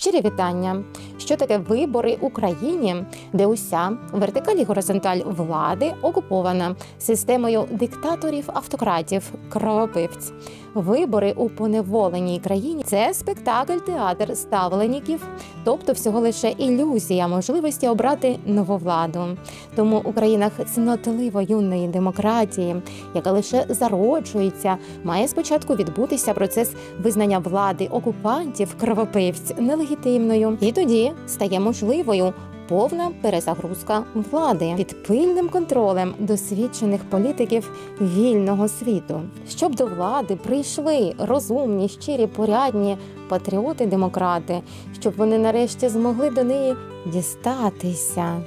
Щирі вітання. Що таке вибори Україні, де уся вертикаль і горизонталь влади окупована системою диктаторів-автократів, кровопивць. Вибори у поневоленій країні це спектакль театр ставленників, тобто всього лише ілюзія можливості обрати нову владу. Тому у країнах цнотливо юної демократії, яка лише зароджується, має спочатку відбутися процес визнання влади окупантів кровопивць нелегітимною, і тоді стає можливою. Повна перезагрузка влади під пильним контролем досвідчених політиків вільного світу, щоб до влади прийшли розумні, щирі, порядні патріоти-демократи, щоб вони нарешті змогли до неї дістатися.